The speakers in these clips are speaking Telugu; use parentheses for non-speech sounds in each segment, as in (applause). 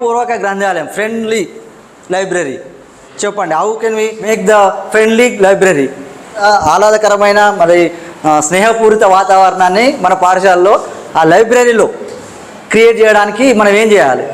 పూర్వక గ్రంథాలయం ఫ్రెండ్లీ లైబ్రరీ చెప్పండి how can we make the friendly library ఆహ్లాదకరమైన మరి స్నేహపూరిత వాతావరణాన్ని మన పాఠశాలలో ఆ లైబ్రరీలో క్రియేట్ చేయడానికి మనం ఏం చేయాలి?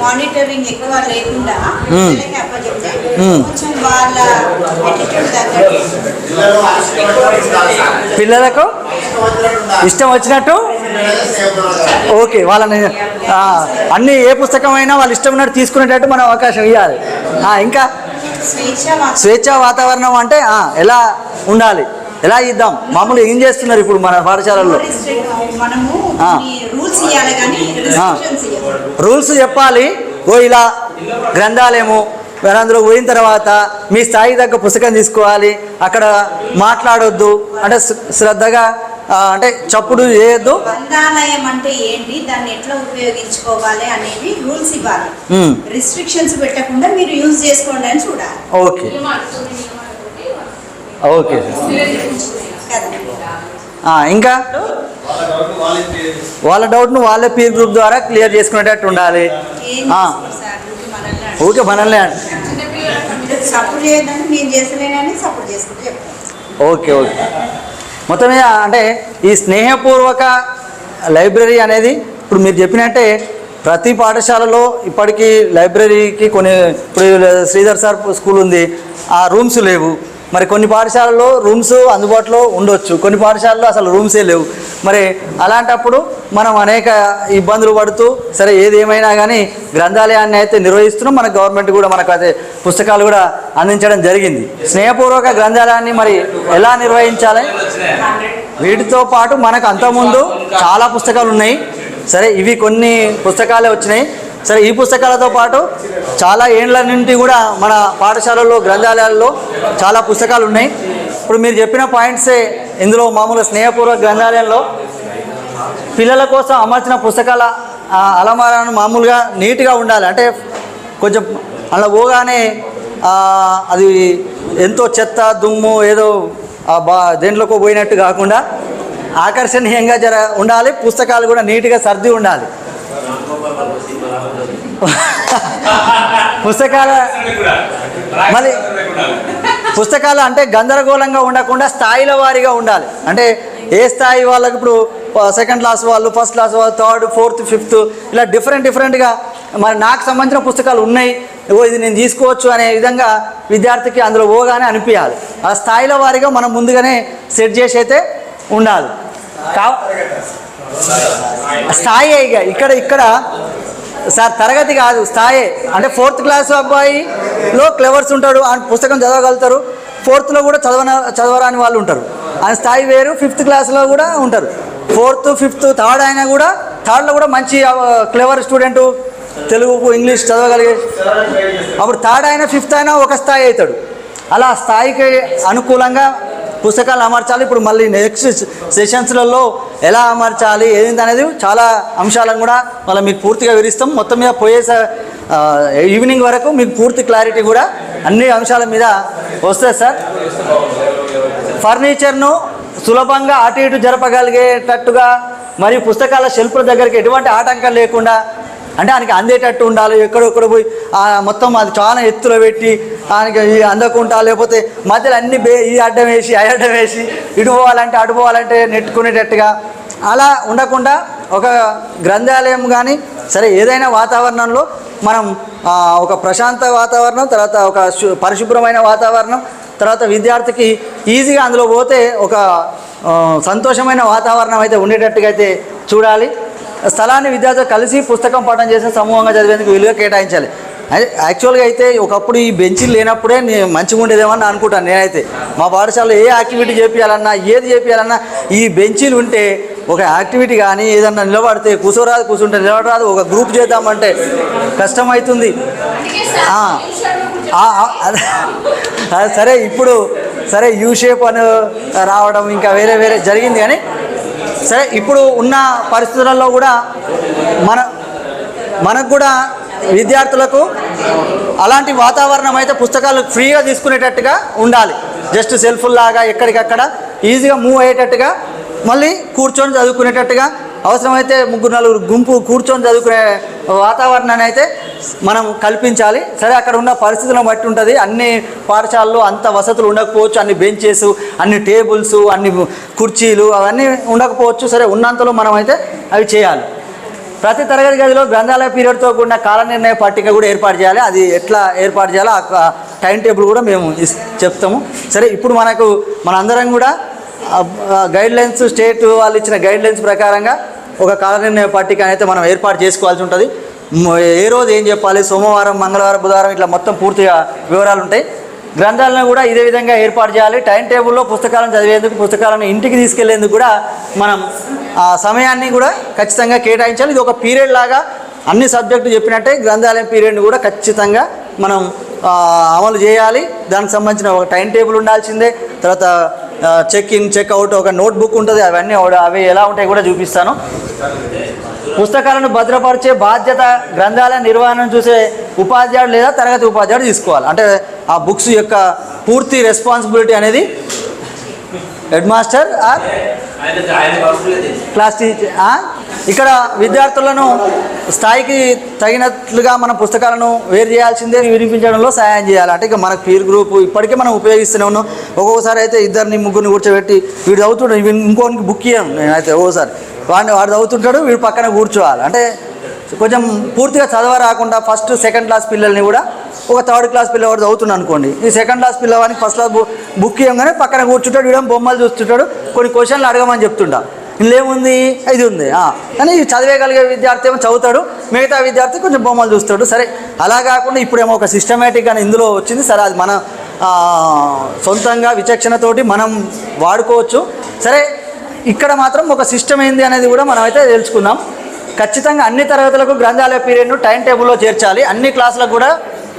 మానిటరింగ్ ఎక్కువ లేకుండా. పిల్లలకి ఇష్టం వచ్చినట్టు? ఓకే వాళ్ళని అన్ని ఏ పుస్తకమైనా వాళ్ళు ఇష్టం ఉన్నట్టు తీసుకునేటట్టు మనం అవకాశం ఇవ్వాలి ఇంకా స్వేచ్ఛ వాతావరణం అంటే ఎలా ఉండాలి? ఎలా ఇద్దాం? మామూలుగా ఏం చేస్తున్నారు ఇప్పుడు మన పాఠశాలల్లో. రూల్స్ చెప్పాలి ఓ ఇలా గ్రంథాలయము మరి అందులో పోయిన తర్వాత మీ స్థాయి తగ్గ పుస్తకం తీసుకోవాలి. అక్కడ మాట్లాడొద్దు. అంటే శ్ర- శ్రద్ధగా అంటే చప్పుడు చేయొద్దు. గ్రంథాలయం అంటే ఏంటి? దాన్ని ఎట్లా ఉపయోగించుకోవాలి అనేది రూల్స్ ఇవ్వాలి. రిస్ట్రిక్షన్స్ పెట్టకుండా మీరు యూజ్ చేసుకోండి అని చూడాలి. ఓకే. ఓకే. ఇంకా? వాళ్ళ డౌట్ను వాళ్ళే పీర్ గ్రూప్ ద్వారా క్లియర్ చేసుకునేటట్టు ఉండాలి. ఓకే మనల్ని సపోర్ట్ చేయడానికి నేను చేస్తలేనని సపోర్ట్ చేసుకుంటూ చెప్తాను. Okay okay. మొత్తం మీద అంటే ఈ స్నేహపూర్వక లైబ్రరీ అనేది ఇప్పుడు మీరు చెప్పినట్టే ప్రతి పాఠశాలలో ఇప్పటికీ లైబ్రరీకి కొన్ని ఇప్పుడు శ్రీధర్ సార్ స్కూల్ ఉంది ఆ రూమ్స్ లేవు. మరి కొన్ని పాఠశాలల్లో రూమ్స్ అందుబాటులో ఉండొచ్చు. కొన్ని పాఠశాలలో అసలు రూమ్సే లేవు. మరి అలాంటప్పుడు మనం అనేక ఇబ్బందులు పడుతూ సరే ఏది ఏమైనా కానీ గ్రంథాలయాన్ని అయితే నిర్వహిస్తున్నాం. మన గవర్నమెంట్ కూడా మనకు అయితే పుస్తకాలు కూడా అందించడం జరిగింది. స్నేహపూర్వక గ్రంథాలయాన్ని మరి ఎలా నిర్వహించాలి? వీటితో పాటు మనకు అంతకుముందు చాలా పుస్తకాలు ఉన్నాయి. సరే ఇవి కొన్ని పుస్తకాలే వచ్చినాయి. సరే ఈ పుస్తకాలతో పాటు చాలా ఏండ్ల నుండి కూడా మన పాఠశాలల్లో గ్రంథాలయాల్లో చాలా పుస్తకాలు ఉన్నాయి. ఇప్పుడు మీరు చెప్పిన పాయింట్సే ఇందులో మామూలు స్నేహపూర్వక గ్రంథాలయంలో పిల్లల కోసం అమర్చిన పుస్తకాల అలమారాను మామూలుగా నీట్గా ఉండాలి. అంటే కొంచెం అలా పోగానే అది ఎంతో చెత్త దుమ్ము ఏదో బా దేంట్లోకి పోయినట్టు కాకుండా ఆకర్షణీయంగా జర ఉండాలి. పుస్తకాలు కూడా నీట్గా సర్ది ఉండాలి. (laughs) పుస్తకాల మళ్ళీ పుస్తకాలు అంటే గందరగోళంగా ఉండకుండా స్థాయిల వారీగా ఉండాలి. అంటే ఏ స్థాయి వాళ్ళకి ఇప్పుడు సెకండ్ క్లాస్ వాళ్ళు ఫస్ట్ క్లాస్ వాళ్ళు థర్డ్ ఫోర్త్ ఫిఫ్త్ ఇలా డిఫరెంట్ డిఫరెంట్గా మరి నాకు సంబంధించిన పుస్తకాలు ఉన్నాయి. ఓ ఇది నేను తీసుకోవచ్చు అనే విధంగా విద్యార్థికి అందులో ఓగానే అనిపించాలి. ఆ స్థాయిల వారీగా మనం ముందుగానే సెట్ చేసి అయితే ఉండాలి. కా స్థాయి ఇక ఇక్కడ ఇక్కడ సార్ తరగతి కాదు స్థాయి. అంటే ఫోర్త్ క్లాస్ అబ్బాయిలో క్లెవర్స్ ఉంటాడు ఆ పుస్తకం చదవగలుగుతారు. ఫోర్త్లో కూడా చదవన చదవరాని వాళ్ళు ఉంటారు. ఆ స్థాయి వేరు ఫిఫ్త్ క్లాస్లో కూడా ఉంటారు. ఫోర్త్ ఫిఫ్త్ థర్డ్ అయినా కూడా థర్డ్లో కూడా మంచి క్లెవర్ స్టూడెంట్ తెలుగు ఇంగ్లీష్ చదవగలిగే అప్పుడు థర్డ్ అయినా ఫిఫ్త్ అయినా ఒక స్థాయి అవుతాడు. అలా స్థాయికి అనుకూలంగా పుస్తకాలు అమర్చాలి. ఇప్పుడు మళ్ళీ నెక్స్ట్ సెషన్స్లలో ఎలా అమర్చాలి ఏంది అనేది చాలా అంశాలను కూడా మళ్ళీ మీకు పూర్తిగా వివరిస్తాం. మొత్తం మీద పోయే ఈవినింగ్ వరకు మీకు పూర్తి క్లారిటీ కూడా అన్ని అంశాల మీద వస్తుంది సార్. ఫర్నిచర్ను సులభంగా అటు ఇటు జరపగలిగేటట్టుగా మరియు పుస్తకాల షెల్ఫ్ల దగ్గరికి ఎటువంటి ఆటంకం లేకుండా అంటే ఆయనకి అందేటట్టు ఉండాలి. ఎక్కడెక్కడ పోయి మొత్తం అది చాలా ఎత్తులో పెట్టి ఆయనకి ఈ అందకుండా లేకపోతే మధ్యలో అన్ని బే ఈ అడ్డం వేసి ఆ అడ్డం వేసి ఇటు పోవాలంటే అటు పోవాలంటే నెట్టుకునేటట్టుగా అలా ఉండకుండా ఒక గ్రంథాలయం కానీ సరే ఏదైనా వాతావరణంలో మనం ఒక ప్రశాంత వాతావరణం తర్వాత ఒక శు- పరిశుభ్రమైన వాతావరణం తర్వాత విద్యార్థికి ఈజీగా అందులో పోతే ఒక సంతోషమైన వాతావరణం అయితే ఉండేటట్టుగా అయితే చూడాలి. స్థలాన్ని విద్యార్థులు కలిసి పుస్తకం పాఠం చేసే సమూహంగా చదివేందుకు విలువ కేటాయించాలి. యాక్చువల్గా అయితే ఒకప్పుడు ఈ బెంచీలు లేనప్పుడే నేను మంచిగా ఉండేదేమో అని అనుకుంటాను నేనైతే. మా పాఠశాలలో ఏ యాక్టివిటీ చేపించాలన్నా ఏది చేపించాలన్నా ఈ బెంచీలు ఉంటే ఒక యాక్టివిటీ కానీ ఏదన్నా నిలబడితే కూర్చోరాదు కూర్చుంటే నిలబడరాదు ఒక గ్రూప్ చేద్దామంటే కష్టమవుతుంది అది సరే ఇప్పుడు సరే యూ షేప్ అని రావడం ఇంకా వేరే వేరే జరిగింది కానీ సరే ఇప్పుడు ఉన్న పరిస్థితులలో కూడా మన మనకు కూడా విద్యార్థులకు అలాంటి వాతావరణం అయితే పుస్తకాలు ఫ్రీగా తీసుకునేటట్టుగా ఉండాలి. జస్ట్ సెల్ఫుల్లాగా ఎక్కడికక్కడ ఈజీగా మూవ్ అయ్యేటట్టుగా మళ్ళీ కూర్చొని చదువుకునేటట్టుగా అవసరమైతే ముగ్గురు నలుగురు గుంపు కూర్చొని చదువుకునే వాతావరణాన్ని అయితే మనం కల్పించాలి. సరే అక్కడ ఉన్న పరిస్థితులను బట్టి ఉంటుంది. అన్ని పాఠశాలలో అంత వసతులు ఉండకపోవచ్చు. అన్ని బెంచెస్ అన్ని టేబుల్స్ అన్ని కుర్చీలు అవన్నీ ఉండకపోవచ్చు. సరే ఉన్నంతలో మనం అయితే అవి చేయాలి. ప్రతి తరగతి గదిలో గ్రంథాలయ పీరియడ్తో కూడిన కాల నిర్ణయ పట్టిక కూడా ఏర్పాటు చేయాలి. అది ఎట్లా ఏర్పాటు చేయాలో ఆ టైం టేబుల్ కూడా మేము ఇస్- చెప్తాము. సరే ఇప్పుడు మనకు మనందరం కూడా గైడ్ లైన్స్ స్టేట్ వాళ్ళు ఇచ్చిన గైడ్ లైన్స్ ప్రకారంగా ఒక కాల నిర్ణయ పట్టిక అయితే మనం ఏర్పాటు చేసుకోవాల్సి ఉంటుంది. ఏ రోజు ఏం చెప్పాలి? సోమవారం మంగళవారం బుధవారం ఇట్లా మొత్తం పూర్తిగా వివరాలు ఉంటాయి. గ్రంథాలను కూడా ఇదే విధంగా ఏర్పాటు చేయాలి. టైం టేబుల్లో పుస్తకాలను చదివేందుకు పుస్తకాలను ఇంటికి తీసుకెళ్ళేందుకు కూడా మనం ఆ సమయాన్ని కూడా ఖచ్చితంగా కేటాయించాలి. ఇది ఒక పీరియడ్ లాగా అన్ని సబ్జెక్టు చెప్పినట్టే గ్రంథాలయం పీరియడ్ని కూడా ఖచ్చితంగా మనం అమలు చేయాలి. దానికి సంబంధించిన ఒక టైం టేబుల్ ఉండాల్సిందే. తర్వాత చెక్ ఇన్ చెక్ అవుట్ ఒక నోట్ బుక్ ఉంటుంది. అవన్నీ అవి ఎలా ఉంటాయి కూడా చూపిస్తాను. పుస్తకాలను భద్రపరిచే బాధ్యత గ్రంథాలయ నిర్వహణను చూసే ఉపాధ్యాయుడు లేదా తరగతి ఉపాధ్యాయుడు తీసుకోవాలి. అంటే ఆ బుక్స్ యొక్క పూర్తి రెస్పాన్సిబిలిటీ అనేది head master or class teacher ఇక్కడ విద్యార్థులను స్థాయికి తగినట్లుగా మన పుస్తకాలను వేరు చేయాల్సిందే వినిపించడంలో సహాయం చేయాలి. అంటే ఇక మన పీర్ గ్రూప్ ఇప్పటికే మనం ఉపయోగిస్తూనే ఉన్నాం. ఒక్కొక్కసారి అయితే ఇద్దరిని ముగ్గురిని కూర్చోబెట్టి వీడు చదువుతుండే ఇంకోనికి బుక్ ఇయ్యాను నేనైతే ఒక్కోసారి వాడిని వాడు చదువుతుంటాడు వీడు పక్కన కూర్చోవాలి. అంటే కొంచెం పూర్తిగా చదవ రాకుండా ఫస్ట్ సెకండ్ క్లాస్ పిల్లల్ని కూడా ఒక థర్డ్ క్లాస్ పిల్లవాడు చదువుతున్నాడు అనుకోండి. ఈ సెకండ్ క్లాస్ పిల్లవాడికి ఫస్ట్ క్లాస్ బుక్ ఇవ్వగానే పక్కన కూర్చుంటాడు వీడేమో బొమ్మలు చూస్తుంటాడు కొన్ని క్వశ్చన్లు అడగమని చెప్తుంటా ఇందులేముంది? ఇది ఉంది. కానీ ఈ చదివేయగలిగే విద్యార్థి ఏమో చదువుతాడు మిగతా విద్యార్థి కొంచెం బొమ్మలు చూస్తాడు. సరే అలా కాకుండా ఇప్పుడేమో ఒక సిస్టమేటిక్గా ఇందులో వచ్చింది. సరే అది మన సొంతంగా విచక్షణతోటి మనం వాడుకోవచ్చు. సరే ఇక్కడ మాత్రం ఒక సిస్టమ్ ఏంది అనేది కూడా మనం అయితే తెలుసుకుందాం. ఖచ్చితంగా అన్ని తరగతులకు గ్రంథాలయ పీరియడ్ను టైం టేబుల్లో చేర్చాలి. అన్ని క్లాసులకు కూడా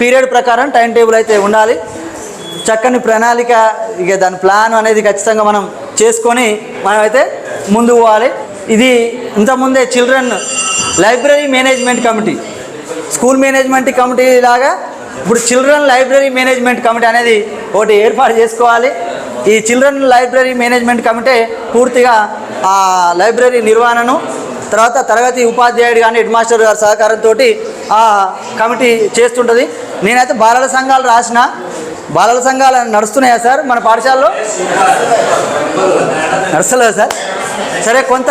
పీరియడ్ ప్రకారం టైం టేబుల్ అయితే ఉండాలి. చక్కని ప్రణాళిక ఇక దాని ప్లాన్ అనేది ఖచ్చితంగా మనం చేసుకొని మనమైతే ముందుకు పోవాలి. ఇది ఇంతకుముందే children library management committee school management committee లాగా ఇప్పుడు చిల్డ్రన్ లైబ్రరీ మేనేజ్మెంట్ కమిటీ అనేది ఒకటి ఏర్పాటు చేసుకోవాలి. ఈ చిల్డ్రన్ లైబ్రరీ మేనేజ్మెంట్ కమిటీ పూర్తిగా ఆ లైబ్రరీ నిర్వహణను తర్వాత తరగతి ఉపాధ్యాయుడు కానీ హెడ్ మాస్టర్ గారి సహకారంతో ఆ కమిటీ చేస్తుంటుంది. నేనైతే బాలల సంఘాలు రాసిన బాలల సంఘాలు నడుస్తున్నాయా సార్ మన పాఠశాలలో? నడుస్తలేదు సార్? సరే కొంత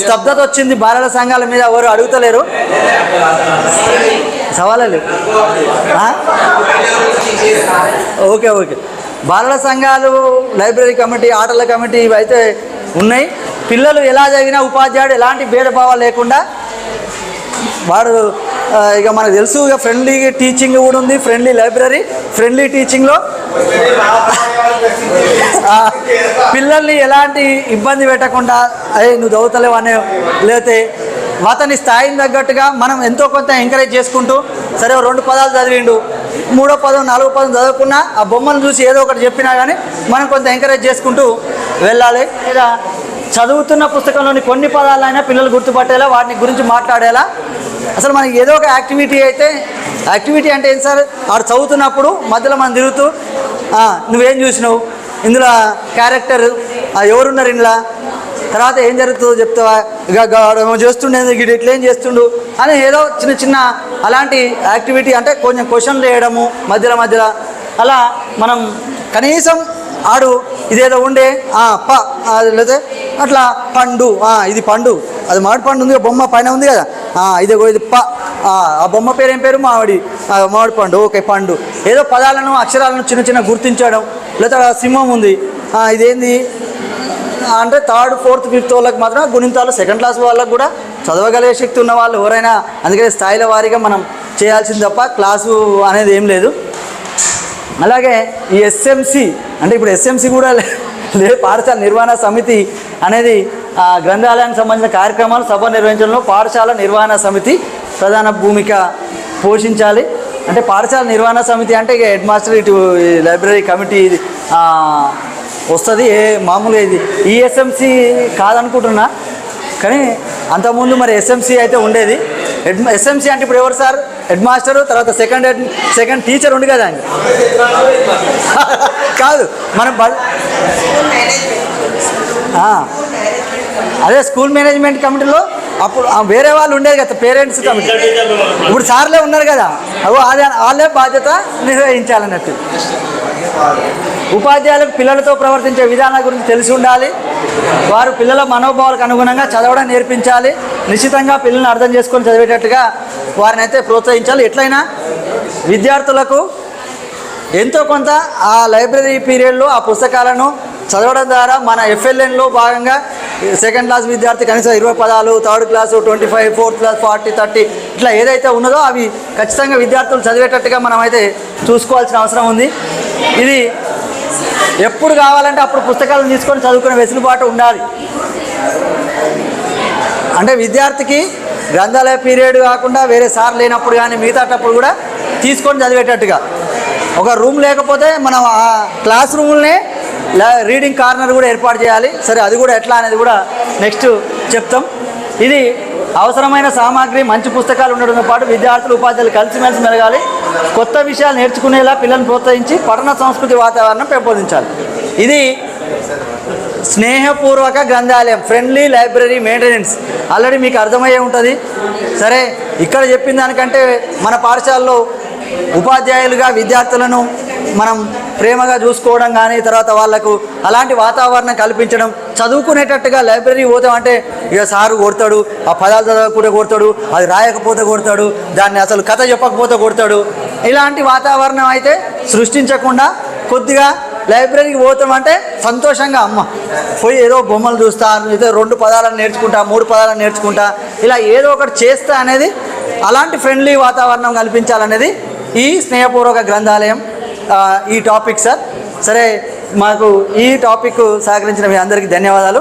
స్తబ్దత వచ్చింది బాలల సంఘాల మీద ఎవరు అడుగుతలేరు? సవాళ్ళు ఓకే ఓకే. బాలల సంఘాలు లైబ్రరీ కమిటీ ఆటల కమిటీ ఇవైతే ఉన్నాయి. పిల్లలు ఎలా చదివినా ఉపాధ్యాయుడు ఎలాంటి భేదభావాలు లేకుండా వాడు ఇక మనకు తెలుసు ఇక ఫ్రెండ్లీ టీచింగ్ కూడా ఉంది ఫ్రెండ్లీ లైబ్రరీ ఫ్రెండ్లీ టీచింగ్లో పిల్లల్ని ఎలాంటి ఇబ్బంది పెట్టకుండా అయ్యి నువ్వు చదువుతలేవు అనే లేతే అతని స్థాయిని తగ్గట్టుగా మనం ఎంతో కొంత ఎంకరేజ్ చేసుకుంటూ సరే రెండు పదాలు చదివిండు. మూడో పదం నాలుగో పదం చదవకుండా ఆ బొమ్మను చూసి ఏదో ఒకటి చెప్పినా కానీ మనం కొంత ఎంకరేజ్ చేసుకుంటూ వెళ్ళాలి. లేదా చదువుతున్న పుస్తకంలోని కొన్ని పదాలైనా పిల్లలు గుర్తుపట్టేలా వాటిని గురించి మాట్లాడేలా. అసలు మనకి ఏదో ఒక యాక్టివిటీ అయితే యాక్టివిటీ అంటే ఏంటి సార్? ఆడు చదువుతున్నప్పుడు మధ్యలో మనం తిరుగుతూ నువ్వేం చూసినావు? ఇందులో క్యారెక్టర్ ఎవరున్నారు ఇందులో? తర్వాత ఏం జరుగుతుందో చెప్తావా? ఇక చేస్తుండే గిడు ఇట్లా ఏం చేస్తుండు? అని ఏదో చిన్న చిన్న అలాంటి యాక్టివిటీ అంటే కొంచెం క్వశ్చన్లు వేయడము మధ్యలో మధ్యలో. అలా మనం కనీసం ఆడు ఇదేదో ఉండే ప లేదా అట్లా పండు ఇది పండు. అది మామిడి పండు ఉంది బొమ్మ పైన ఉంది కదా. ఇదే ఇదిగో ఇది ప ఆ బొమ్మ పేరు ఏం పేరు? మామిడి మామిడి పండు. ఓకే పండు. ఏదో పదాలను అక్షరాలను చిన్న చిన్న గుర్తించడం లేదా సింహం ఉంది. ఇదేంది? అంటే థర్డ్ ఫోర్త్ ఫిఫ్త్ వాళ్ళకి మాత్రం గుణింతాలు సెకండ్ క్లాస్ వాళ్ళకి కూడా చదవగలిగే శక్తి ఉన్న వాళ్ళు ఎవరైనా అందుకని స్థాయిల వారీగా మనం చేయాల్సింది తప్ప క్లాసు అనేది ఏం లేదు. అలాగే ఈ ఎస్ఎంసి అంటే ఇప్పుడు ఎస్ఎంసి కూడా లే- లేదు పాఠశాల నిర్వహణ సమితి అనేది గ్రంథాలయానికి సంబంధించిన కార్యక్రమాలు సభ నిర్వహించడంలో పాఠశాల నిర్వహణ సమితి ప్రధాన భూమిక పోషించాలి. అంటే పాఠశాల నిర్వహణ సమితి అంటే ఇక హెడ్ మాస్టర్ ఇటు లైబ్రరీ కమిటీ వస్తుంది. ఏ మామూలుగా ఇది ఈఎస్ఎంసి కాదనుకుంటున్నా. కానీ అంతకుముందు మరి ఎస్ఎంసి అయితే ఉండేది. హెడ్ ఎస్ఎంసి అంటే ఇప్పుడు ఎవరు సార్? హెడ్ మాస్టర్ తర్వాత సెకండ్ హెడ్ సెకండ్ టీచర్ ఉండి కదా ఆయన కాదు మనం అదే స్కూల్ మేనేజ్మెంట్ కమిటీలో అప్పుడు వేరే వాళ్ళు ఉండేది కదా పేరెంట్స్ కమిటీ ఇప్పుడు సార్లే ఉన్నారు కదా అవి అదే వాళ్ళే బాధ్యత నిర్వహించాలన్నట్టు. ఉపాధ్యాయులకు పిల్లలతో ప్రవర్తించే విధానం గురించి తెలిసి ఉండాలి. వారు పిల్లల మనోభావాలకు అనుగుణంగా చదవడం నేర్పించాలి. నిశ్చితంగా పిల్లల్ని అర్థం చేసుకొని చదివేటట్టుగా వారిని అయితే ప్రోత్సహించాలి. ఎట్లయినా విద్యార్థులకు ఎంతో కొంత ఆ లైబ్రరీ పీరియడ్లో ఆ పుస్తకాలను చదవడం ద్వారా మన ఎఫ్ఎల్ఎన్లో భాగంగా సెకండ్ క్లాస్ విద్యార్థి కనీసం ఇరవై పదాలు third class twenty five fourth class forty thirty ఇట్లా ఏదైతే ఉన్నదో అవి ఖచ్చితంగా విద్యార్థులు చదివేటట్టుగా మనం అయితే చూసుకోవాల్సిన అవసరం ఉంది. ఇది ఎప్పుడు కావాలంటే అప్పుడు పుస్తకాలను తీసుకొని చదువుకునే వెసులుబాటు ఉండాలి. అంటే విద్యార్థికి గ్రంథాలయ పీరియడ్ కాకుండా వేరే సార్ లేనప్పుడు కానీ మిగతాటప్పుడు కూడా తీసుకొని చదివేటట్టుగా. ఒక రూమ్ లేకపోతే మనం ఆ క్లాస్ రూమ్లనే రీడింగ్ కార్నర్ కూడా ఏర్పాటు చేయాలి. సరే అది కూడా ఎట్లా అనేది కూడా నెక్స్ట్ చెప్తాం. ఇది అవసరమైన సామాగ్రి మంచి పుస్తకాలు ఉండడంతో పాటు విద్యార్థులు ఉపాధ్యాయులు కలిసిమెలిసి మెలగాలి. కొత్త విషయాలు నేర్చుకునేలా పిల్లల్ని ప్రోత్సహించి పఠన సంస్కృతి వాతావరణం పెంపొందించాలి. ఇది స్నేహపూర్వక గ్రంథాలయం ఫ్రెండ్లీ లైబ్రరీ మెయింటెనెన్స్ ఆల్రెడీ మీకు అర్థమయ్యే ఉంటుంది. సరే ఇక్కడ చెప్పిన దానికంటే మన పాఠశాలలో ఉపాధ్యాయులుగా విద్యార్థులను మనం ప్రేమగా చూసుకోవడం కానీ తర్వాత వాళ్ళకు అలాంటి వాతావరణం కల్పించడం చదువుకునేటట్టుగా లైబ్రరీ పోతాం అంటే ఇక సారు కొడతాడు ఆ పదాలు చదవకపోతే కొడతాడు అది రాయకపోతే కొడతాడు దాన్ని అసలు కథ చెప్పకపోతే కొడతాడు. ఇలాంటి వాతావరణం అయితే సృష్టించకుండా కొద్దిగా లైబ్రరీకి పోతామంటే సంతోషంగా అమ్మ పోయి ఏదో బొమ్మలు చూస్తా ఏదో రెండు పదాలను నేర్చుకుంటా మూడు పదాలను నేర్చుకుంటా ఇలా ఏదో ఒకటి చేస్తా అనేది అలాంటి ఫ్రెండ్లీ వాతావరణం కల్పించాలనేది ఈ స్నేహపూర్వక గ్రంథాలయం. ఈ టాపిక్ సార్ సరే మాకు ఈ టాపిక్ సహకరించిన మీ అందరికీ ధన్యవాదాలు.